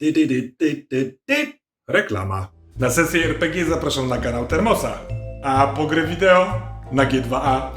Ty, ty, ty, ty, ty, ty. Reklama. Na sesję RPG zapraszam na kanał Termosa, a po grę wideo na G2A.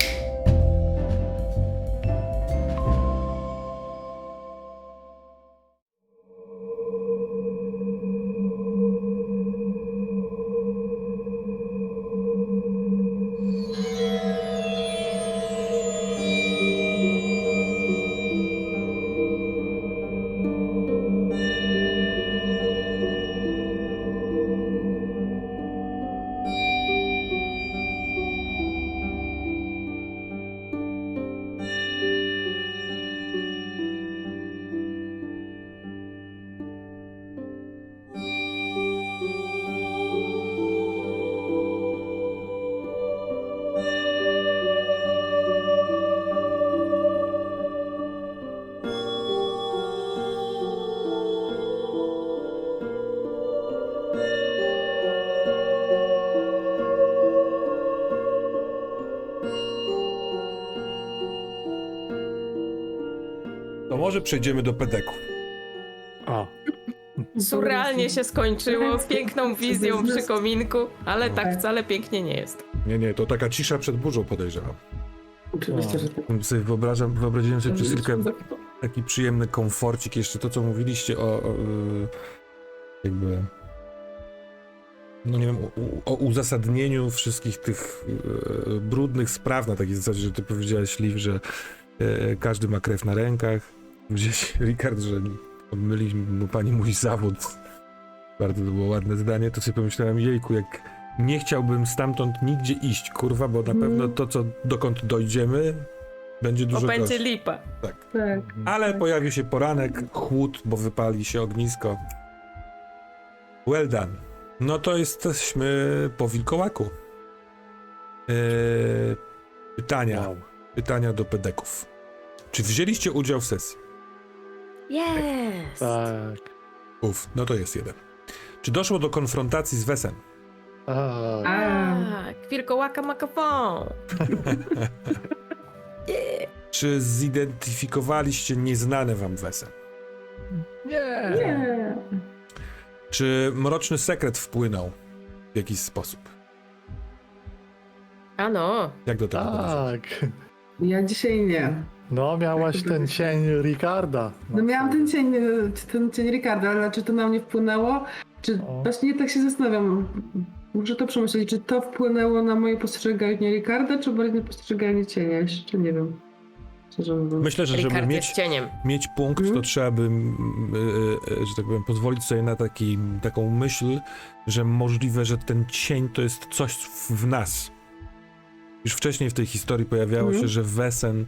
Może przejdziemy do pedeków. A, Surrealnie się skończyło, z piękną wizją przy kominku, ale tak wcale pięknie nie jest. Nie, nie, to taka cisza przed burzą podejrzewam. Oczywiście, że tak. Sobie wyobrażam, wyobraziłem sobie przez chwilkę taki przyjemny komforcik, jeszcze to, co mówiliście o, o y, jakby, no nie wiem, o, o uzasadnieniu wszystkich tych y, brudnych spraw na takiej zasadzie, że ty powiedziałeś, Liv, że y, każdy ma krew na rękach. Gdzieś Rikard, że myli mu pani mój zawód. Bardzo to było ładne zdanie, to sobie pomyślałem, jejku, jak nie chciałbym stamtąd nigdzie iść, kurwa, bo na pewno to, co dokąd dojdziemy, będzie dużo będzie gorsze. lipa. Tak. Tak. Ale pojawi się poranek, chłód, bo wypali się ognisko. Well done. No to jesteśmy po wilkołaku. Eee, pytania. wow. Pytania do pedeków. Czy wzięliście udział w sesji? Jest! Tak. Uf, no to jest jeden. Czy doszło do konfrontacji z Wesem? Tak. A, Tak, wilkołaka makafon. Czy zidentyfikowaliście nieznane wam Wesem? Nie. nie. Czy mroczny sekret wpłynął w jakiś sposób? Ano, Jak do tego? Tak. Ja dzisiaj nie. No, miałaś ten cień Ricarda. No miałam ten cień, e, ten cień Ricarda, ale czy to na mnie wpłynęło? Czy O. właśnie tak się zastanawiam. Muszę to przemyśleć, czy to wpłynęło na moje postrzeganie Ricarda, czy bardziej na postrzeganie cienia? Jeszcze nie wiem. Szczerze mówiąc. Myślę, że żeby Rikard mieć cieniem. mieć punkt, to Mhm. trzeba by, mm, y, y, że tak powiem, pozwolić sobie na taki, taką myśl, że możliwe, że ten cień to jest coś w w nas. Już wcześniej w tej historii pojawiało Mhm. się, że Wesen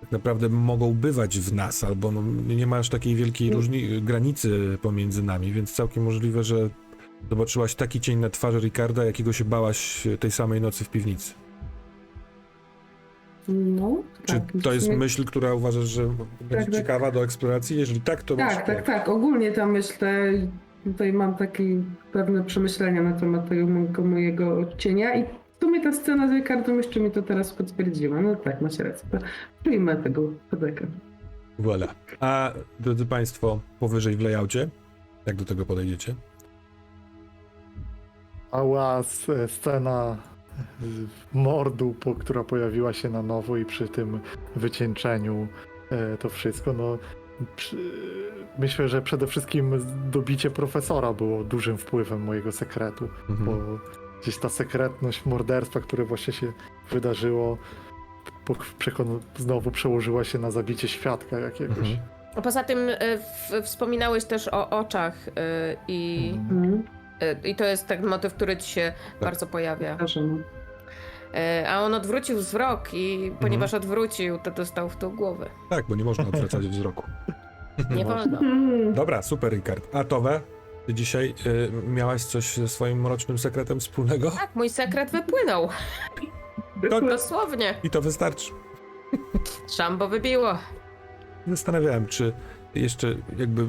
tak naprawdę mogą bywać w nas, albo no, nie ma aż takiej wielkiej Mhm. różni- granicy pomiędzy nami, więc całkiem możliwe, że zobaczyłaś taki cień na twarzy Ricarda, jakiego się bałaś tej samej nocy w piwnicy. No, Czy tak. to jest myśl, która uważasz, że będzie tak. ciekawa do eksploracji? Jeżeli tak, to Tak, tak, tak. Ogólnie tam myślę, tutaj mam takie pewne przemyślenia na temat tego mojego, cienia i sumie ta scena z Ricardą jeszcze mi to teraz potwierdziła. No tak, masz rację. To Przyjmę tego pedeka. Voilà. A drodzy Państwo, powyżej w layoutie, jak do tego podejdziecie? Cała s- scena mordu, po, która pojawiła się na nowo i przy tym wycieńczeniu e, to wszystko, no przy, myślę, że przede wszystkim dobicie profesora było dużym wpływem mojego sekretu, Mhm. bo gdzieś ta sekretność morderstwa, które właśnie się wydarzyło, po, przekon- znowu przełożyła się na zabicie świadka jakiegoś. Mhm. A Poza tym y, w, wspominałeś też o oczach y, i, Mhm. y, i to jest ten motyw, który ci się bardzo pojawia. Y, a on odwrócił wzrok i ponieważ odwrócił, to dostał w tą głowę. Tak, bo nie można odwracać wzroku. Nie wolno. Mhm. Dobra, super, Rikard. A Towe, ty dzisiaj y, miałaś coś ze swoim mrocznym sekretem wspólnego? Tak, mój sekret wypłynął. To, Dosłownie. I to wystarczy. Szambo wybiło. Zastanawiałem, czy jeszcze jakby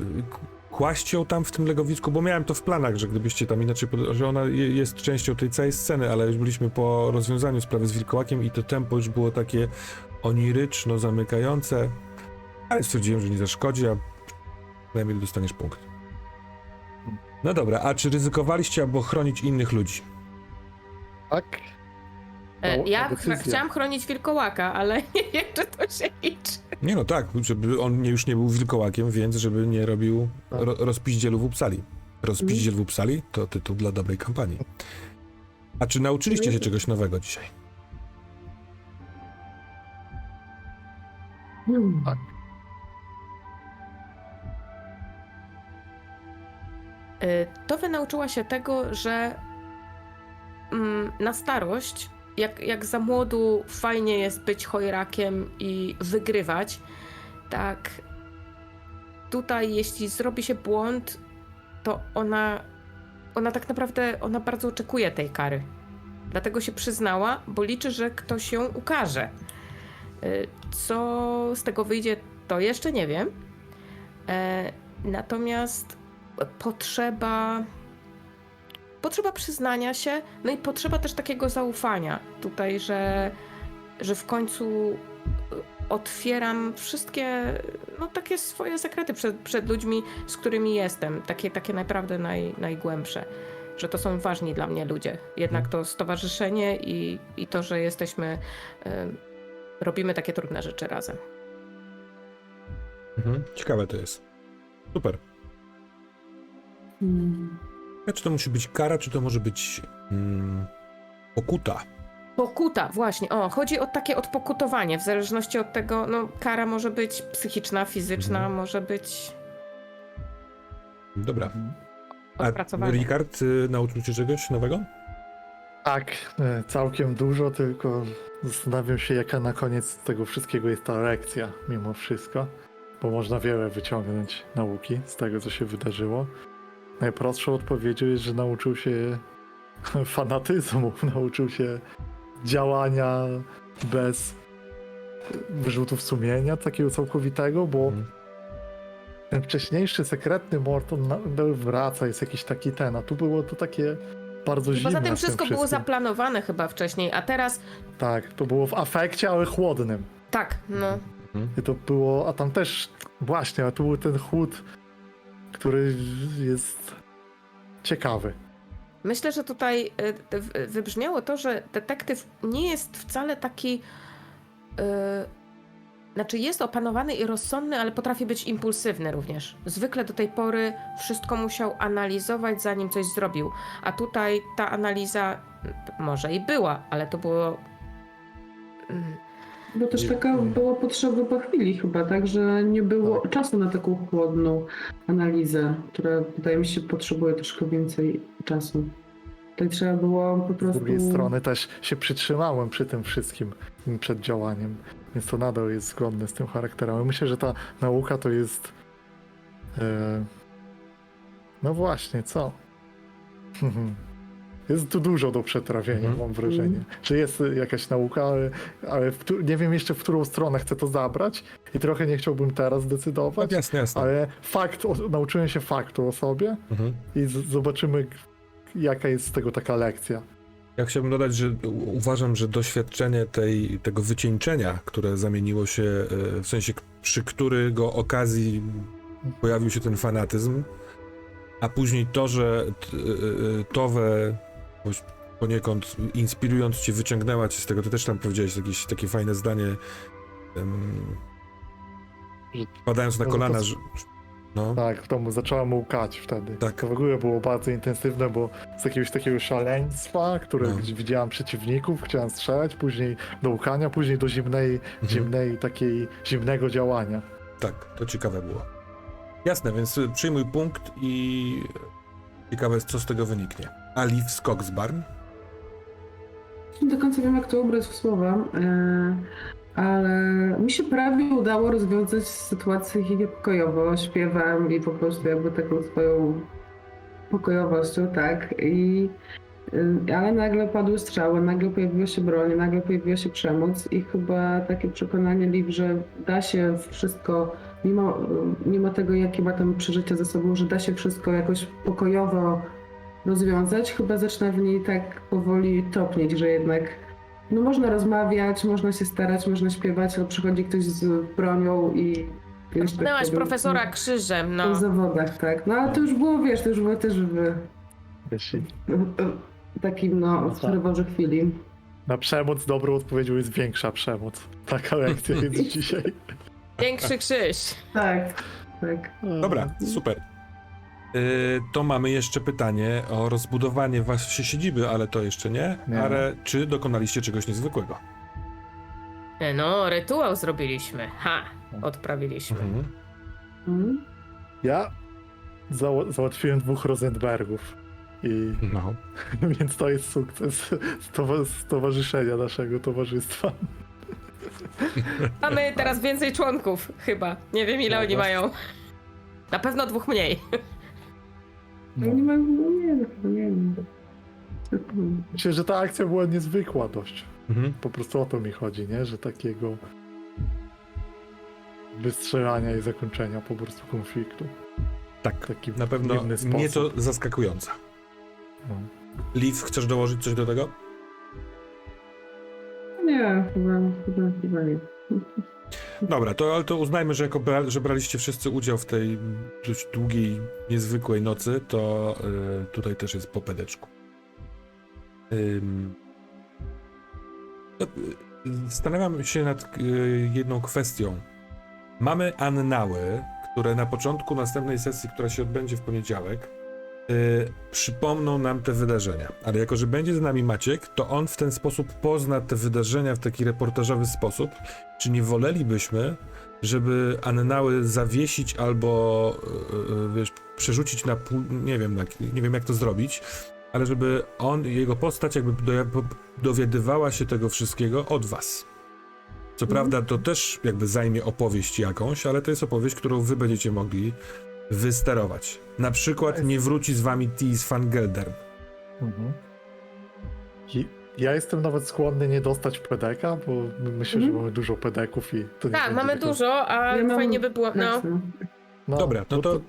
kłaść ją tam w tym legowisku, bo miałem to w planach, że gdybyście tam inaczej, pod- że ona je- jest częścią tej całej sceny, ale już byliśmy po rozwiązaniu sprawy z wilkołakiem i to tempo już było takie oniryczno zamykające, ale stwierdziłem, że nie zaszkodzi, a Emil, dostaniesz punkt. No dobra, a czy ryzykowaliście, aby chronić innych ludzi? Tak? E, No, Ja decyzja. ch- chciałam chronić wilkołaka, ale nie wiem, czy to się liczy. Nie no tak, żeby on nie, już nie był wilkołakiem, więc żeby nie robił Tak. ro, rozpiździelu w Upsali. Rozpiździel w Upsali to tytuł dla dobrej kampanii. A czy nauczyliście się czegoś nowego dzisiaj? Tak. To wynauczyła się tego, że mm, na starość, jak, jak za młodu fajnie jest być chojrakiem i wygrywać, tak tutaj jeśli zrobi się błąd, to ona, ona tak naprawdę, ona bardzo oczekuje tej kary. Dlatego się przyznała, bo liczy, że ktoś ją ukaże. Y, Co z tego wyjdzie, to jeszcze nie wiem. E, Natomiast potrzeba potrzeba przyznania się, no i potrzeba też takiego zaufania tutaj, że, że w końcu y, otwieram wszystkie, no takie swoje sekrety przed, przed ludźmi, z którymi jestem, takie, takie naprawdę naj, najgłębsze, że to są ważni dla mnie ludzie. Jednak to stowarzyszenie i, i to, że jesteśmy, y, robimy takie trudne rzeczy razem. Mhm. Ciekawe to jest. Super. Hmm. A czy to musi być kara, czy to może być mm, pokuta? Pokuta, właśnie. O, chodzi o takie odpokutowanie, w zależności od tego, no, kara może być psychiczna, fizyczna, Mhm. może być Dobra. A y, nauczył cię czegoś nowego? Tak, e, całkiem dużo, tylko zastanawiam się, jaka na koniec z tego wszystkiego jest ta lekcja, mimo wszystko, bo można wiele wyciągnąć nauki z tego, co się wydarzyło. Najprostszą odpowiedzią jest, że nauczył się fanatyzmu, nauczył się działania bez wyrzutów sumienia, takiego całkowitego, bo Mhm. ten wcześniejszy sekretny Morton wraca, jest jakiś taki ten, a tu było to takie bardzo zimne. Poza tym wszystko było zaplanowane chyba wcześniej, a teraz Tak, to było w afekcie, ale chłodnym. tak, no. I to było, a tam też, właśnie, a tu był ten chłód, który jest ciekawy. Myślę, że tutaj y, wybrzmiało to, że detektyw nie jest wcale taki. y, Znaczy, jest opanowany i rozsądny, ale potrafi być impulsywny również. Zwykle do tej pory wszystko musiał analizować, zanim coś zrobił. A tutaj ta analiza y, może i była, ale to było. mm, Bo też taka była potrzeba po chwili chyba, tak, że nie było Tak. czasu na taką chłodną analizę, która wydaje mi się potrzebuje troszkę więcej czasu. Tutaj trzeba było po Z prostu... drugiej strony też się przytrzymałem przy tym wszystkim przed działaniem, więc to nadal jest zgodne z tym charakterem. Myślę, że ta nauka to jest. E... No właśnie, co? Jest tu dużo do przetrawienia, Mhm. mam wrażenie. Że jest jakaś nauka, ale, ale w, nie wiem jeszcze, w którą stronę chcę to zabrać i trochę nie chciałbym teraz decydować, jasne, jasne. ale fakt, o, nauczyłem się faktu o sobie Mhm. i z, zobaczymy, jaka jest z tego taka lekcja. Ja chciałbym dodać, że uważam, że doświadczenie tej, tego wycieńczenia, które zamieniło się, e, w sensie, przy którego okazji pojawił się ten fanatyzm, a później to, że e, e, Towe jakoś poniekąd inspirując cię, wyciągnęła cię z tego, ty też tam powiedziałeś jakieś takie fajne zdanie, Że- padając na No, kolana, że... No, Tak, w domu zacząłem łkać wtedy. Tak. To w ogóle było bardzo intensywne, bo z jakiegoś takiego szaleństwa, które No. gdzie widziałem przeciwników, chciałem strzelać, później do łkania, później do zimnej, Mhm. zimnej takiej, zimnego działania. tak, to ciekawe było. Jasne, więc y, przyjmuj punkt i ciekawe jest, co z tego wyniknie. Alif Skogsbarn. Nie do końca wiem, jak to ubrać w słowa, e, ale mi się prawie udało rozwiązać sytuację pokojowo, śpiewem i po prostu jakby taką swoją pokojowością, tak. I, y, ale nagle padły strzały, nagle pojawiła się broń, nagle pojawiła się przemoc i chyba takie przekonanie Liv, że da się wszystko, mimo, mimo tego, jakie ma tam przeżycia ze sobą, że da się wszystko jakoś pokojowo rozwiązać, chyba zaczyna w niej tak powoli topnieć, że jednak no można rozmawiać, można się starać, można śpiewać, ale przychodzi ktoś z bronią i Pchnęłaś wtedy- profesora krzyżem, W no. zawodach, tak. No ale to już było, wiesz, to już było też w, w, w takim, no, w tak. ferworze chwili. na przemoc dobrą odpowiedzią jest większa przemoc. Taka lekcja jest dzisiaj. Większy krzyż. Tak, tak. Dobra, super. Y, to mamy jeszcze pytanie o rozbudowanie waszej siedziby, ale to jeszcze nie. Nie. Ale czy dokonaliście czegoś niezwykłego? E, No, rytuał zrobiliśmy. Ha, odprawiliśmy. Mhm. Mm. Ja zał- załatwiłem dwóch Rosenbergów. I No. więc to jest sukces stowa- stowarzyszenia naszego towarzystwa. Mamy teraz więcej członków, chyba. Nie wiem, ile No, oni mają. Na pewno dwóch mniej. No. Nie ma, no nie, no, chyba nie wiem. Myślę, że ta akcja była niezwykła dość. Mhm. Po prostu o to mi chodzi, nie? Że takiego wystrzelania i zakończenia po prostu konfliktu. Tak, Taki na pewno nieco zaskakująca. No. Liv, chcesz dołożyć coś do tego? Nie, chyba, chyba, chyba nie. Dobra, to, ale to uznajmy, że jako bra, że braliście wszyscy udział w tej dość długiej, niezwykłej nocy, to y, tutaj też jest po pedeczku. Ym, y, Zastanawiam się nad y, jedną kwestią. Mamy annały, które na początku następnej sesji, która się odbędzie w poniedziałek, przypomną nam te wydarzenia. Ale jako, że będzie z nami Maciek, to on w ten sposób pozna te wydarzenia w taki reportażowy sposób, czy nie wolelibyśmy, żeby annały zawiesić albo e, e, wiesz, przerzucić na pół, nie wiem, jak, nie wiem jak to zrobić, ale żeby on, jego postać jakby dowiadywała się tego wszystkiego od was. Co prawda to też jakby zajmie opowieść jakąś, ale to jest opowieść, którą wy będziecie mogli wysterować. Na przykład nie wróci z wami Tis van Geldern. Mhm. Ja jestem nawet skłonny nie dostać pedeka, bo myślę, że Mhm. mamy dużo pedeków i to nie Tak, mamy tylko- dużo, a Ja mam- fajnie by było. No. No, Dobra, no to,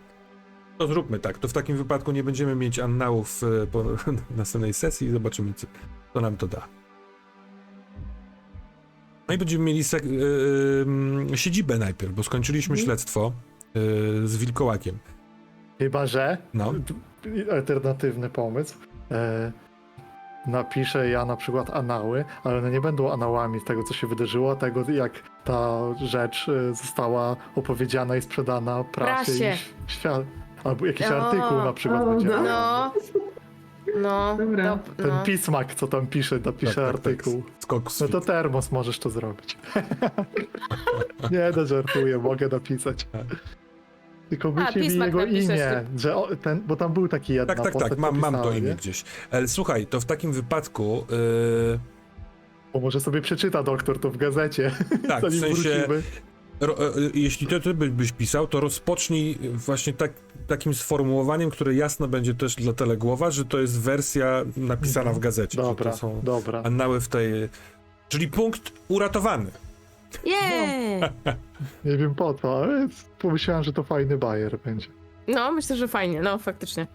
to zróbmy tak. To w takim wypadku nie będziemy mieć annałów e, po następnej sesji i zobaczymy, co, co nam to da. No i będziemy mieli sek- e, siedzibę najpierw, bo skończyliśmy Mhm. śledztwo z wilkołakiem. Chyba, że No. alternatywny pomysł. E, napiszę ja na przykład anały, ale one nie będą anałami z tego, co się wydarzyło, tego jak ta rzecz e, została opowiedziana i sprzedana prasie Prasie. i świat. Albo jakiś O, artykuł na przykład o, będzie. no. No. No. Dobra. no, Ten no. pismak, co tam pisze, napisze Tak, tak, tak. artykuł. Skok z No to termos możesz to zrobić. nie, no żartuję, mogę napisać. Tylko wyślij mi pismak jego napiszesz, imię, że o, ten, bo tam był taki jedna Tak, tak, postać tak, mam, mam to napisana, imię nie? gdzieś. Ale słuchaj, to w takim wypadku, e, Bo może sobie przeczyta doktor to w gazecie, tak, w zanim sensie, wrócimy. Ro, e, jeśli ty, ty by- byś pisał, to rozpocznij właśnie tak, takim sformułowaniem, które jasno będzie też dla Teległowa, że to jest wersja napisana w gazecie. że Dobra, to są dobra. annały w tej... Czyli punkt uratowany. Jej! Nie wiem po co, ale pomyślałem, że to fajny bajer będzie. No, myślę, że fajnie, no faktycznie.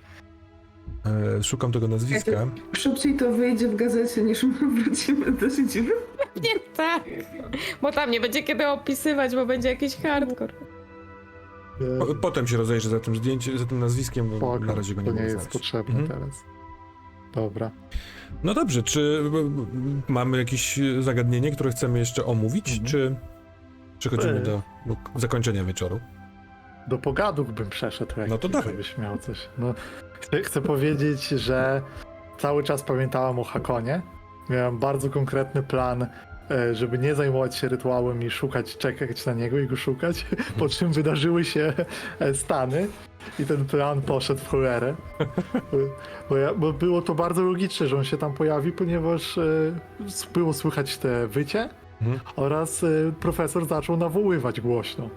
E, szukam tego nazwiska. Szybciej to wyjdzie w gazecie, niż my wrócimy do siedziby. Nie tak. Bo tam nie będzie kiedy opisywać, bo będzie jakiś hardcore. E, Po, potem się rozejrzę za tym zdjęciem, za tym nazwiskiem, bo spoko, na razie go nie to nie mogę jest znaleźć. potrzebne Mhm. teraz. Dobra. No dobrze, czy b- mamy jakieś zagadnienie, które chcemy jeszcze omówić, Mhm. czy przechodzimy E. do, do zakończenia wieczoru? Do pogadów bym przeszedł, jak No to dawaj. żebyś miał coś. No, chcę, chcę powiedzieć, że cały czas pamiętałem o Hakonie. Miałem bardzo konkretny plan, e, żeby nie zajmować się rytuałem i szukać, czekać na niego i go szukać, po czym wydarzyły się e, Stany i ten plan poszedł w cholerę. Bo, ja, bo było to bardzo logiczne, że on się tam pojawi, ponieważ e, było słychać te wycie Mhm. oraz e, profesor zaczął nawoływać głośno.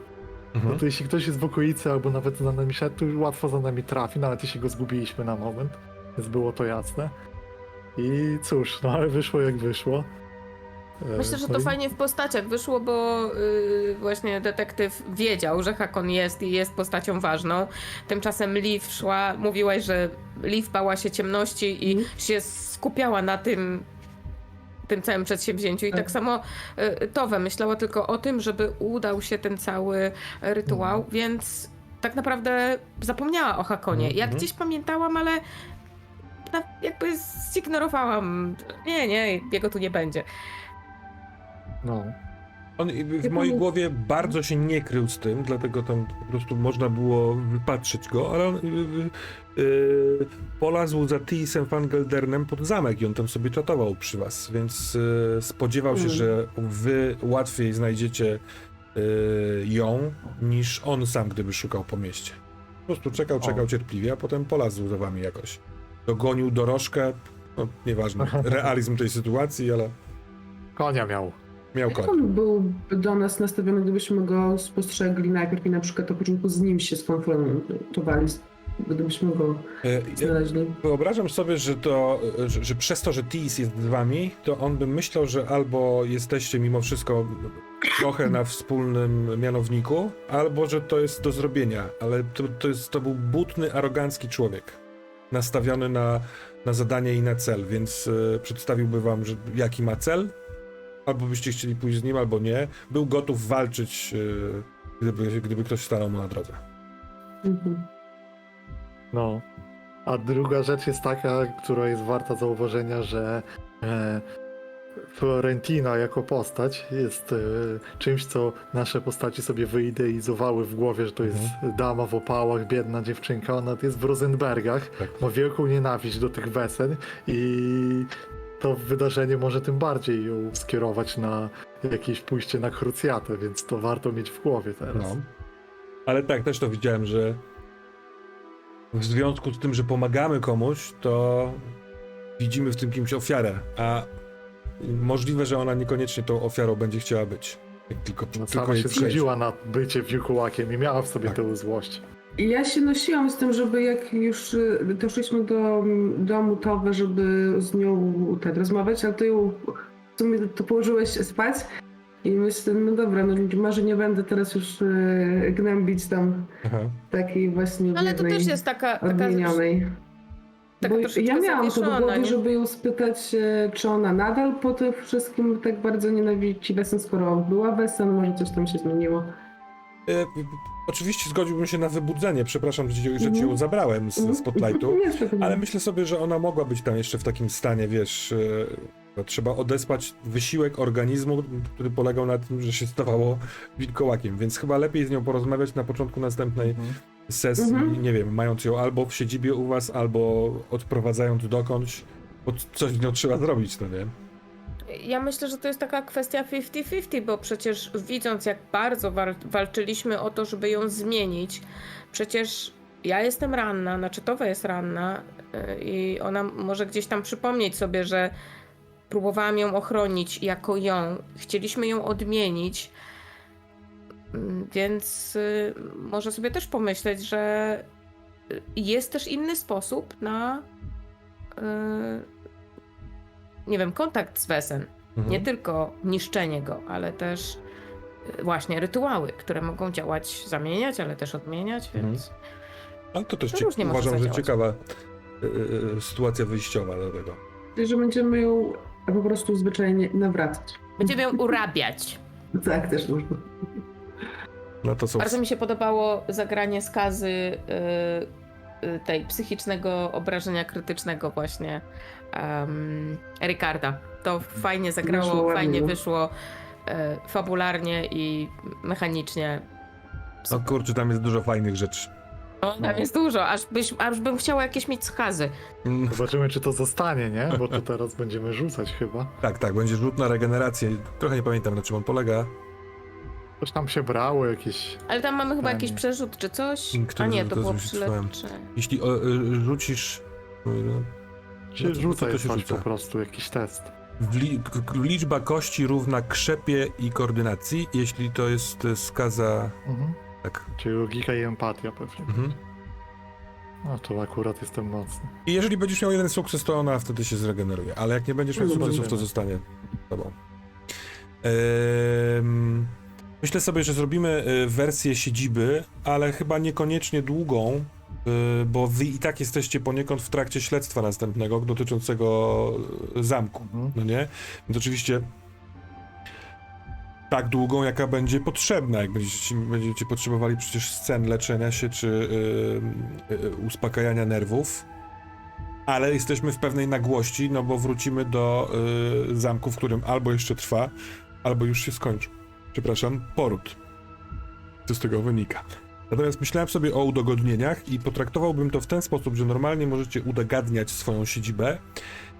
Mhm. No to jeśli ktoś jest w okolicy albo nawet za nami szedł, to łatwo za nami trafi, nawet jeśli go zgubiliśmy na moment, więc było to jasne. I cóż, no ale wyszło jak wyszło. E, Myślę, że to fajnie w postaciach wyszło, bo yy, właśnie detektyw wiedział, że Hakon jest i jest postacią ważną. Tymczasem Liv szła, mówiłaś, że Liv bała się ciemności i Mhm. się skupiała na tym, tym całym przedsięwzięciu. I tak Tak. samo y, Towe myślała tylko o tym, żeby udał się ten cały rytuał, więc tak naprawdę zapomniała o Hakonie. Mhm, Ja mhm. gdzieś pamiętałam, ale jakby zignorowałam. Nie, nie, jego tu nie będzie. No. On w mojej głowie bardzo się nie krył z tym, dlatego tam po prostu można było wypatrzyć go, ale on yy, yy, polazł za Tisem Fangeldernem pod zamek i on tam sobie czatował przy was, więc yy, spodziewał się, Mm. że wy łatwiej znajdziecie yy, ją niż on sam, gdyby szukał po mieście. Po prostu czekał, czekał O. cierpliwie, a potem polazł za wami jakoś. Dogonił dorożkę, no nieważne, realizm tej sytuacji, ale Konia miał. Miał Jak on był do nas nastawiony, gdybyśmy go spostrzegli najpierw i na przykład na początku z nim się skonfrontowali, gdybyśmy go E, ja- znaleźli. Wyobrażam sobie, że to, że, że przez to, że Tis jest z wami, to on by myślał, że albo jesteście mimo wszystko trochę na wspólnym mianowniku, albo że to jest do zrobienia, ale to, to, jest, to był butny, arogancki człowiek, nastawiony na, na zadanie i na cel, więc e, przedstawiłby wam, że jaki ma cel, albo byście chcieli pójść z nim, albo nie. Był gotów walczyć, e, gdyby, gdyby ktoś stanął mu na drodze. Mhm. No. A druga rzecz jest taka, która jest warta zauważenia, że e, Florentina jako postać jest e, czymś, co nasze postaci sobie wyidealizowały w głowie, że to jest dama w opałach, biedna dziewczynka. Ona jest w Rosenbergach, Tak. ma wielką nienawiść do tych wesel i to wydarzenie może tym bardziej ją skierować na jakieś pójście na krucjatę, więc to warto mieć w głowie teraz. No. Ale tak, też to widziałem, że w związku z tym, że pomagamy komuś, to widzimy w tym kimś ofiarę, a możliwe, że ona niekoniecznie tą ofiarą będzie chciała być. Jak tylko, No, tylko sama się zgodziła na bycie wilkołakiem i miała w sobie Tak. tę złość. Ja się nosiłam z tym, żeby jak już y, doszliśmy do mm, domu Towe, żeby z nią tak rozmawiać, ale to ją w sumie to położyłeś spać i myślę, no dobra, no może nie będę teraz już y, gnębić tam Aha. takiej właśnie Ale to też jest taka, taka odmienionej. taka Bo ja miałam to w zawieszona, głowie, nie? żeby ją spytać, e, czy ona nadal po tym wszystkim tak bardzo nienawidzi Wesen, skoro była Wesen, może coś tam się zmieniło. E, oczywiście zgodziłbym się na wybudzenie, przepraszam, że, ci- że ci Mhm. ją zabrałem z Mhm. spotlightu, ale myślę sobie, że ona mogła być tam jeszcze w takim stanie, wiesz, e, to trzeba odespać wysiłek organizmu, który polegał na tym, że się stawało wilkołakiem, więc chyba lepiej z nią porozmawiać na początku następnej sesji, Mhm. nie wiem, mając ją albo w siedzibie u was, albo odprowadzając dokądś, bo coś z nią trzeba zrobić, no nie? Ja myślę, że to jest taka kwestia 50-50, bo przecież widząc, jak bardzo wal- walczyliśmy o to, żeby ją zmienić, przecież ja jestem ranna, znaczy Towa jest ranna yy, i ona może gdzieś tam przypomnieć sobie, że próbowałam ją ochronić jako ją, chcieliśmy ją odmienić, Mm, więc yy, może sobie też pomyśleć, że y, jest też inny sposób na nie wiem, kontakt z Wesen. Mhm. Nie tylko niszczenie go, ale też y, właśnie rytuały, które mogą działać, zamieniać, ale też odmieniać, Mhm. więc Ale to też To cie- różnie może uważam, że ciekawa e, sytuacja wyjściowa do tego. Że będziemy ją po prostu zwyczajnie nawracać. będziemy ją urabiać. Tak, też można. No to są... Bardzo mi się podobało zagranie skazy y, y, tej psychicznego obrażenia krytycznego właśnie um, Ricarda. To fajnie zagrało, Wyszło ładnie, fajnie no. wyszło y, fabularnie i mechanicznie. No kurczę, tam jest dużo fajnych rzeczy. No, tam jest dużo, aż, byś, aż bym chciała jakieś mieć skazy. Mm, Zobaczymy, czy to zostanie, nie? Bo to teraz będziemy rzucać chyba. Tak, tak, będzie rzut na regenerację. Trochę nie pamiętam, na czym on polega. Coś tam się brało, jakieś... Ale tam mamy chyba jakiś przerzut czy coś? Który A nie, to to było przyleczenie. Jeśli o, y, rzucisz... Się No to- rzuca to się coś rzuca. po prostu, jakiś test. w li, k- k- liczba kości równa krzepie i koordynacji, jeśli to jest y, skaza... Mhm. Tak. Czyli logika i empatia pewnie. Mhm. No to akurat jestem mocny. I jeżeli będziesz miał jeden sukces, to ona wtedy się zregeneruje. Ale jak nie będziesz miał No sukcesów, to zobaczymy. zostanie z tobą. Ehm, myślę sobie, że zrobimy y, wersję siedziby, ale chyba niekoniecznie długą, y, bo wy i tak jesteście poniekąd w trakcie śledztwa następnego dotyczącego y, zamku, Mhm. no nie? Więc oczywiście tak długą, jaka będzie potrzebna, jak będziecie, będziecie potrzebowali przecież scen leczenia się czy y, y, uspokajania nerwów, ale jesteśmy w pewnej nagłości, no bo wrócimy do y, zamku, w którym albo jeszcze trwa, albo już się skończył. Przepraszam, poród. Co z tego wynika. Natomiast myślałem sobie o udogodnieniach i potraktowałbym to w ten sposób, że normalnie możecie udogadniać swoją siedzibę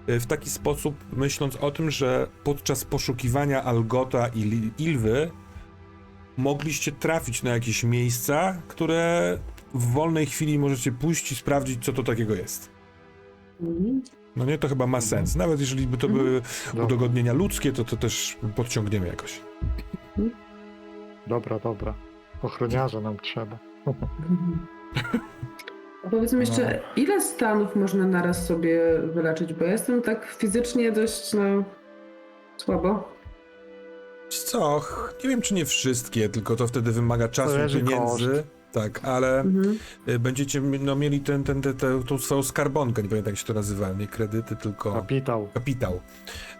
y, w taki sposób, myśląc o tym, że podczas poszukiwania Algota i Ilwy mogliście trafić na jakieś miejsca, które w wolnej chwili możecie pójść i sprawdzić, co to takiego jest. Mhm. No nie, to chyba ma sens. Nawet jeżeli by to Mhm. były udogodnienia ludzkie, to to też podciągniemy jakoś. Dobra, dobra. Ochroniarza nam trzeba. A powiedzmy jeszcze, No. ile stanów można naraz sobie wyleczyć? Bo ja jestem tak fizycznie dość, no, słabo. Wiesz Co, ch- nie wiem czy nie wszystkie, tylko to wtedy wymaga czasu, Zależy pieniędzy. koszt. Tak, ale Mhm. y, będziecie mi- no, mieli ten, ten, ten, tę- tą swoją skarbonkę, nie pamiętam jak się to nazywa, nie kredyty, tylko Kapitał. kapitał.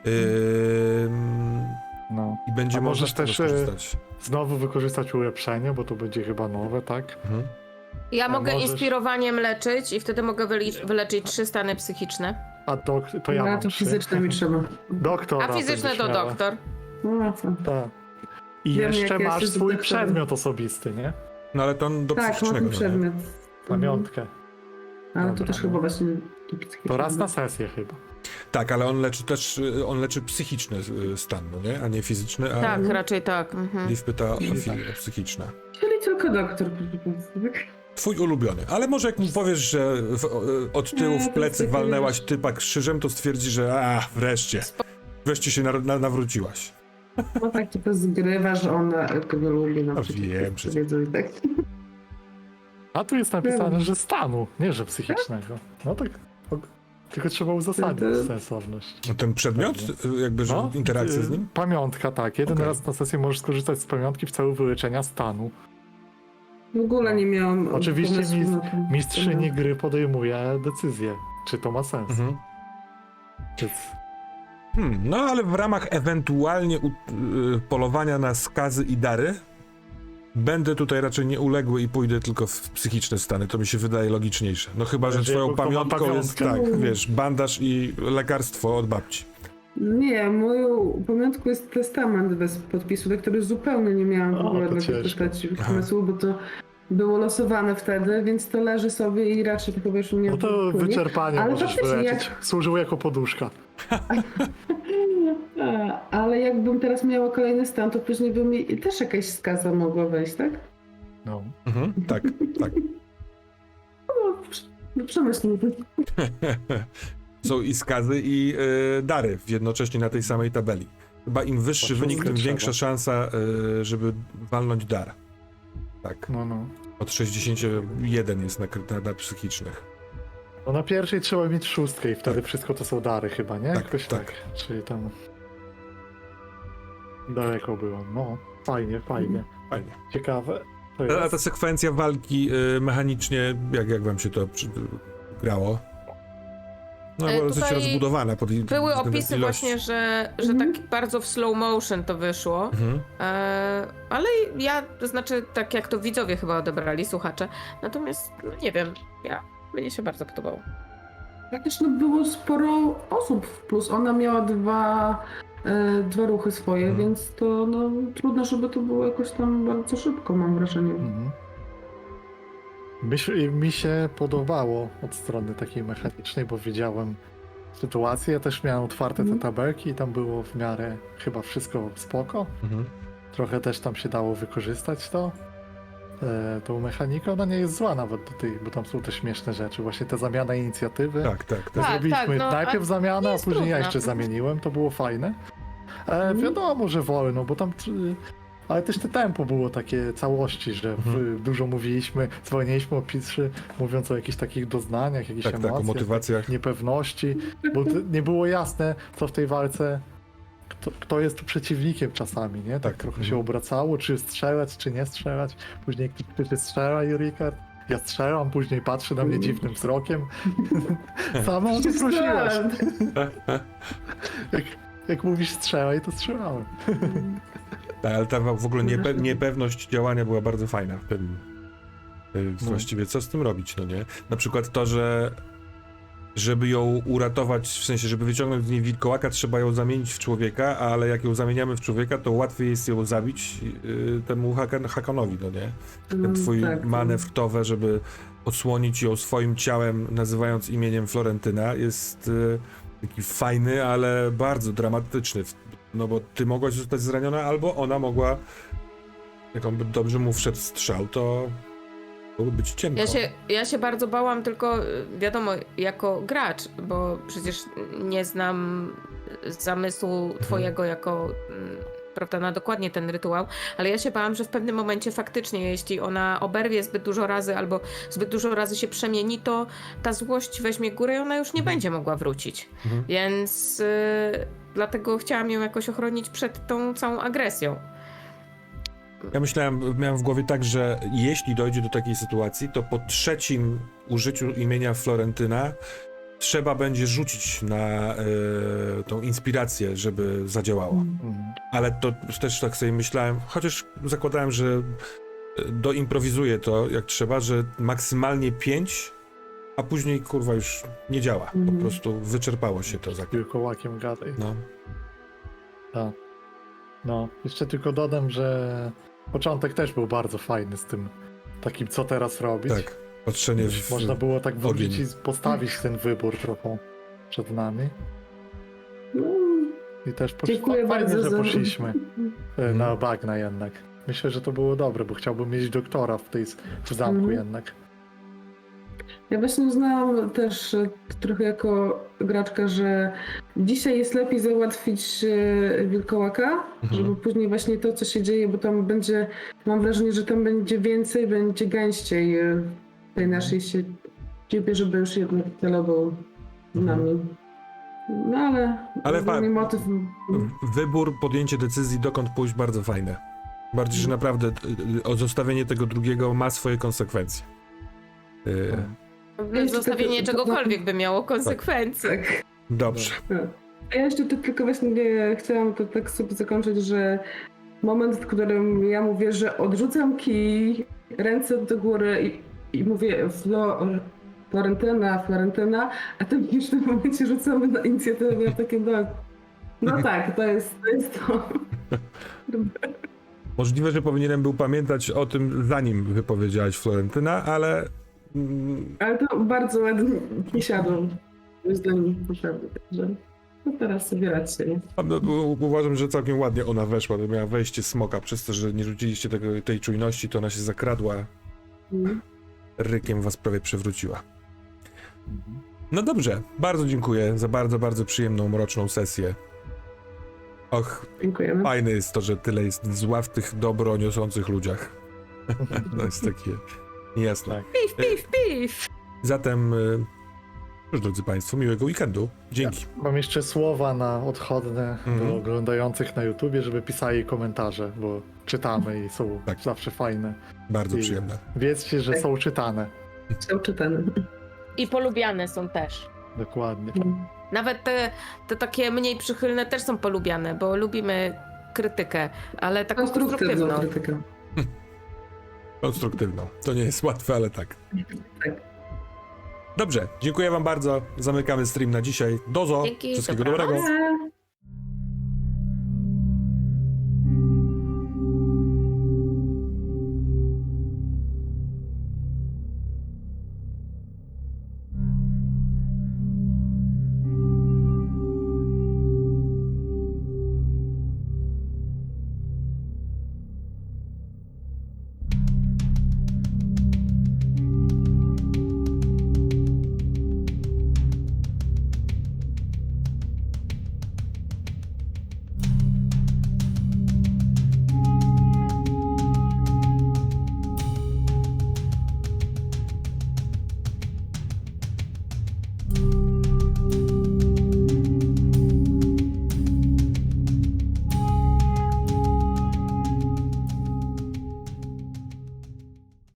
Ym, No. I będzie A można możesz też, e, skorzystać. Znowu wykorzystać ulepszenie, bo to będzie chyba nowe, tak? Mhm. Ja A mogę możesz- inspirowaniem leczyć i wtedy mogę wyli- wyleczyć trzy stany psychiczne. A dok to ja No, mam to trzy. fizyczne mi trzeba. Doktor. A fizyczne to doktor. No, co? Tak. I Wiem, jeszcze jak masz swój doktorem. przedmiot osobisty, nie? No ale to do Tak, mam psychicznego. ten no nie? przedmiot. Pamiątkę. Ale to Dobra, też no. chyba właśnie... To raz na sesję chyba. Tak, ale on leczy też, y, on leczy psychiczny y, stan, no nie? A nie fizyczny, a Tak, raczej tak. Mhm. Liv pyta o, o psychiczne. Czyli tylko doktor, proszę państwa, tak? Twój ulubiony, ale może jak mu powiesz, że w, o, od tyłu w to plecy walnęłaś typa krzyżem, to stwierdzi, że a, wreszcie, wreszcie się na, na, nawróciłaś. No tak, tylko zgrywa, że ona tego lubi na No przykład. wiem, i tak. A tu jest napisane, że stanu, nie że psychicznego. No tak. Tylko trzeba uzasadnić To- sensowność. No ten przedmiot, y, jakby, że No, interakcja y, z nim? Pamiątka, tak. Jeden Okej. raz na sesję możesz skorzystać z pamiątki w celu wyleczenia stanu. W ogóle nie miałam Oczywiście pomysłu mis- na. Mistrzyni gry podejmuje decyzję, czy to ma sens. Mhm. Więc Hmm, no ale w ramach ewentualnie u, y, polowania na skazy i dary, będę tutaj raczej nieuległy i pójdę tylko w psychiczne stany. To mi się wydaje logiczniejsze. No chyba, że Będzie twoją pamiątką tak, wiesz, bandaż i lekarstwo od babci. Nie, moją pamiątką jest testament bez podpisu, do który zupełnie nie miałam w ogóle to dla postaci pomysłu, bo to było losowane wtedy, więc to leży sobie i raczej chyba już nie no to wyczerpanie Ale możesz wyleczyć. Służył jako poduszka. A, Ale jakbym teraz miała kolejny stan, to później by mi też jakaś skaza mogła wejść, tak? No. Mhm, tak, tak. No przemyślmy. Są i skazy, i y, dary w jednocześnie na tej samej tabeli. Chyba im wyższy wynik, tym trzeba. większa szansa, y, żeby walnąć dar. Tak. No, no. Od 61 jest na, na, na psychicznych. No na pierwszej trzeba mieć szóstkę i wtedy wszystko to są dary chyba, nie? Tak, Jakoś tak. tak. Czyli tam... Daleko byłam. No, fajnie, fajnie. Fajnie. Ciekawe. To A ta jest. sekwencja walki y, mechanicznie, jak, jak wam się to przy, grało? No, E, była dosyć tutaj rozbudowana pod i- Były względem opisy ilości. właśnie, że, że Mhm. tak bardzo w slow motion to wyszło. Mhm. E, ale ja, to znaczy, tak jak to widzowie chyba odebrali, słuchacze. Natomiast, no nie wiem, ja, mnie się bardzo podobało. No było sporo osób w plus. Ona miała dwa, e, dwa ruchy swoje, Mhm. więc to no, trudno, żeby to było jakoś tam bardzo szybko, mam wrażenie. Mhm. Mi, się- mi się podobało od strony takiej mechanicznej, bo widziałem sytuację. Ja też miałem otwarte te Mhm. tabelki i tam było w miarę chyba wszystko spoko. Mhm. Trochę też tam się dało wykorzystać to. E, tą mechanikę, ona nie jest zła nawet do tej, bo tam są te śmieszne rzeczy. Właśnie ta zamiana inicjatywy. Tak, tak, To tak. Tak, zrobiliśmy tak, no, najpierw a zamianę, nie a jest później ja trudna. jeszcze zamieniłem, to było fajne. E, Mhm. wiadomo, że wolno, bo tam... y, Ale też te tempo było takie całości, że w, Mhm. dużo mówiliśmy, zwolniliśmy opisy, mówiąc o jakichś takich doznaniach, jakichś Tak, tak, o emocjach, motywacjach. niepewności, bo t- nie było jasne, co w tej walce, kto, kto jest tu przeciwnikiem czasami, nie? Tak, Tak, trochę mhm. się obracało, czy strzelać, czy nie strzelać. Później ktoś krzyczy strzela i Rikard. Ja strzelam, później patrzy na mnie Mm. dziwnym wzrokiem. Sama o to prosiłaś. Jak, jak mówisz strzelaj, to strzelałem. Tak, ale ta w ogóle niepe niepewność działania była bardzo fajna w tym. y, No. Właściwie co z tym robić, no nie? Na przykład to, że żeby ją uratować, w sensie, żeby wyciągnąć z niej wilkołaka, trzeba ją zamienić w człowieka, ale jak ją zamieniamy w człowieka, to łatwiej jest ją zabić y, temu Hakan Hakanowi, no nie? Ten No, twój tak. manewr to, żeby odsłonić ją swoim ciałem, nazywając imieniem Florentyna, jest y, taki fajny, ale bardzo dramatyczny. No bo ty mogłaś zostać zraniona, albo ona mogła, jak on by dobrze mu wszedł strzał, to mogłoby być cienko. Ja się, ja się bardzo bałam, tylko y, wiadomo, jako gracz, bo przecież nie znam zamysłu twojego jako, mm, prawda, na dokładnie ten rytuał, ale ja się bałam, że w pewnym momencie faktycznie, jeśli ona oberwie zbyt dużo razy albo zbyt dużo razy się przemieni, to ta złość weźmie górę i ona już nie będzie mogła wrócić. Mhm. Więc y, dlatego chciałam ją jakoś ochronić przed tą całą agresją. Ja myślałem, miałem w głowie tak, że jeśli dojdzie do takiej sytuacji, to po trzecim użyciu imienia Florentyna trzeba będzie rzucić na e, tą inspirację, żeby zadziałała. Mhm. Ale to też tak sobie myślałem, chociaż zakładałem, że doimprowizuję to jak trzeba, że maksymalnie pięć, a później kurwa już nie działa. Po Mhm. prostu wyczerpało się to. za- Wilkołakiem gadaj. No. Tak. No, jeszcze tylko dodam, że początek też był bardzo fajny z tym takim, co teraz robić. Tak. Patrzenie w... Można było tak wrócić i postawić ten wybór trochę przed nami. No, I też posz... dziękuję fajnie, bardzo że za... poszliśmy e, Mhm. na bagna jednak. Myślę, że to było dobre, bo chciałbym mieć doktora w tej w zamku Mhm. jednak. Ja właśnie uznałam też e, trochę jako graczka, że dzisiaj jest lepiej załatwić e, wilkołaka, Mhm. żeby później właśnie to, co się dzieje, bo tam będzie, mam wrażenie, że tam będzie więcej, będzie gęściej e, tej naszej siebie, żeby już jednak celował z Mhm. nami. No ale, Ale motyw... Wybór, podjęcie decyzji, dokąd pójść, bardzo fajne. Bardziej, że naprawdę y, o zostawienie tego drugiego ma swoje konsekwencje. Y, Zostawienie tylko- czegokolwiek by miało konsekwencje. Tak. Dobrze. Ja jeszcze to tylko właśnie nie chciałam to tak sobie zakończyć, że moment, w którym ja mówię, że odrzucam kij, ręce do góry i, i mówię Flo, Florentyna, Florentyna, a ty już w tym momencie rzucamy na inicjatywę, ja takie no, no tak, to jest to. Jest to. Możliwe, że powinienem był pamiętać o tym, zanim wypowiedziałaś Florentyna, ale Ale to bardzo ładnie nie siadło. Moim zdaniem, naprawdę. Także no teraz sobie radźcie, nie? no, uważam, że całkiem ładnie ona weszła. To miała wejście smoka. Przez to, że nie rzuciliście tego, tej czujności, to ona się zakradła, Mm. rykiem was prawie przewróciła. No dobrze, bardzo dziękuję za bardzo, bardzo przyjemną, mroczną sesję. Och, Dziękujemy. Fajne jest to, że tyle jest zła w tych dobro niosących ludziach. to jest takie niejasne. Tak. Pif, pif, pif! Zatem, y, cóż, drodzy Państwo, miłego weekendu. Dzięki. Mam jeszcze słowa na odchodne Mhm. do oglądających na YouTubie, żeby pisali komentarze, bo czytamy i są Tak. zawsze fajne. Bardzo I- przyjemne. Wiedzcie, że Tak. są czytane. Są czytane. I polubiane są też. Dokładnie. Nawet te, te takie mniej przychylne też są polubiane, bo lubimy krytykę, ale taką Konstruktywną konstruktywną. krytykę. Konstruktywną. To nie jest łatwe, ale tak. Tak. Dobrze, dziękuję Wam bardzo. Zamykamy stream na dzisiaj. Dozo. Dzięki, Wszystkiego dobrego.